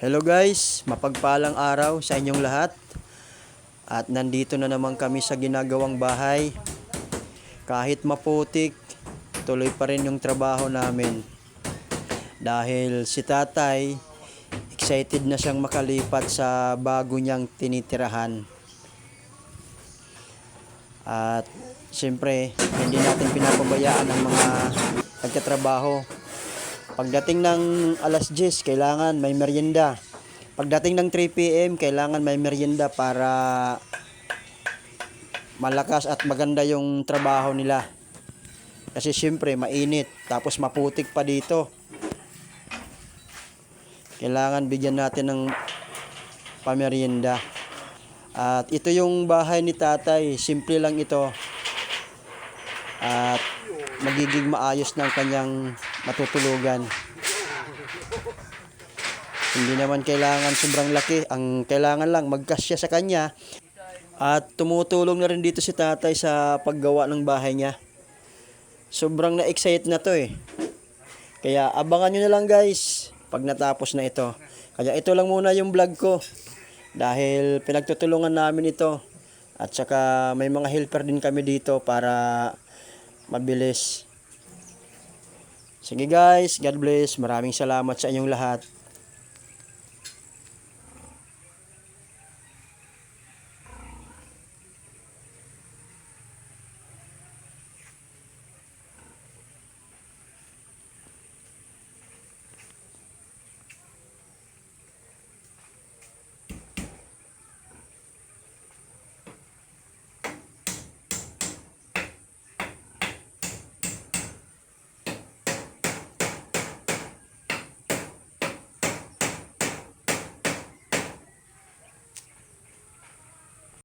Hello guys, mapagpalang araw sa inyong lahat. At nandito na naman kami sa ginagawang bahay. Kahit maputik, tuloy pa rin yung trabaho namin. Dahil si tatay, excited na siyang makalipat sa bago niyang tinitirahan. At siyempre, hindi natin pinapabayaan ang mga nagtatrabaho. Pagdating ng alas 10, kailangan may merienda. Pagdating ng 3 p.m., kailangan may merienda para malakas at maganda yung trabaho nila. Kasi siyempre, mainit. Tapos maputik pa dito. Kailangan bigyan natin ng pamerienda. At ito yung bahay ni tatay. Simple lang ito. At magiging maayos ng kanyang matutulugan. Hindi naman kailangan sobrang laki. Ang kailangan lang magkasya sa kanya. At tumutulong na rin dito si tatay sa paggawa ng bahay niya. Sobrang na-excite na to eh. Kaya abangan nyo na lang guys pag natapos na ito. Kaya ito lang muna yung vlog ko. Dahil pinagtutulungan namin ito. At saka may mga helper din kami dito para mabilis. Sige guys, God bless. Maraming salamat sa inyong lahat.